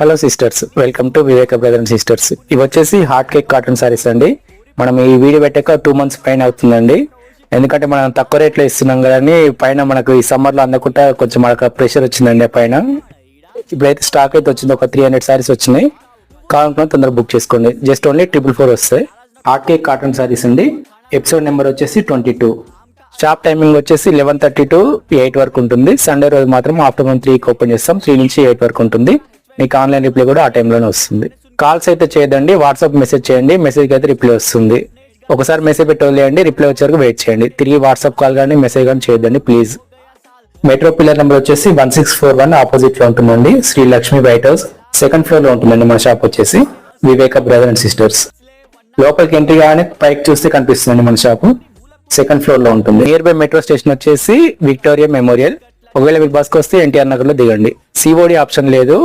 Hello sisters welcome to Viveka brother and sisters ఇవి వచ్చేసి hot cake cotton saris అండి. మనం ఈ వీడియో పెట్టాక టూ మంత్స్ పైన అవుతుందండి. ఎందుకంటే మనం తక్కువ రేట్లో ఇస్తున్నాం కదని పైన మనకు ఈ సమ్మర్లో అందకుండా కొంచెం మనకు ప్రెషర్ వచ్చిందండి పైన. ఇప్పుడైతే స్టాక్ అయితే వచ్చింది. ఒక త్రీ హండ్రెడ్ సారీస్ వచ్చినాయి. కావాలనుకున్న తొందరగా బుక్ చేసుకోండి. జస్ట్ ఓన్లీ ట్రిపుల్ ఫోర్ వస్తాయి. హాట్ కేక్ కాటన్ సారీస్ అండి. ఎపిసోడ్ నెంబర్ వచ్చేసి ట్వంటీ టూ షాప్ టైమింగ్ వచ్చేసి లెవెన్ థర్టీ టు ఎయిట్ వరకు ఉంటుంది. సండే రోజు మాత్రం ఆఫ్టర్నూన్ త్రీకి ఓపెన్ చేస్తాం. త్రీ నుంచి ఎయిట్ వరకు ఉంటుంది. మీకు ఆన్లైన్ రిప్లై కూడా ఆ టైంలోనే వస్తుంది. కాల్స్ అయితే చేయదండి వాట్సాప్ మెసేజ్ చేయండి. మెసేజ్కి అయితే రిప్లై వస్తుంది. ఒకసారి మెసేజ్ పెట్టి వదిలేయండి రిప్లై వచ్చే వరకు వెయిట్ చేయండి. తిరిగి వాట్సాప్ కాల్ కానీ మెసేజ్ కానీ చేయొద్దండి ప్లీజ్. మెట్రో పిల్లర్ నెంబర్ వచ్చేసి వన్ సిక్స్ ఫోర్ వన్ ఆపోజిట్లో ఉంటుందండి. Shri Lakshmi white house. Second ఫ్లోర్లో ఉంటుందండి మన షాప్ వచ్చేసి. Viveka brother and sisters. లోపలికి ఎంట్రీ కానీ పైకి చూస్తే కనిపిస్తుందండి మన షాపు. సెకండ్ ఫ్లోర్లో ఉంటుంది. నియర్ బై మెట్రో స్టేషన్ వచ్చేసి విక్టోరియా మెమోరియల్ ఒకవేళ మీరు బస్కి వస్తే ఎన్టీఆర్ నగర్లో దిగండి సిఓడి ఆప్షన్ లేదు.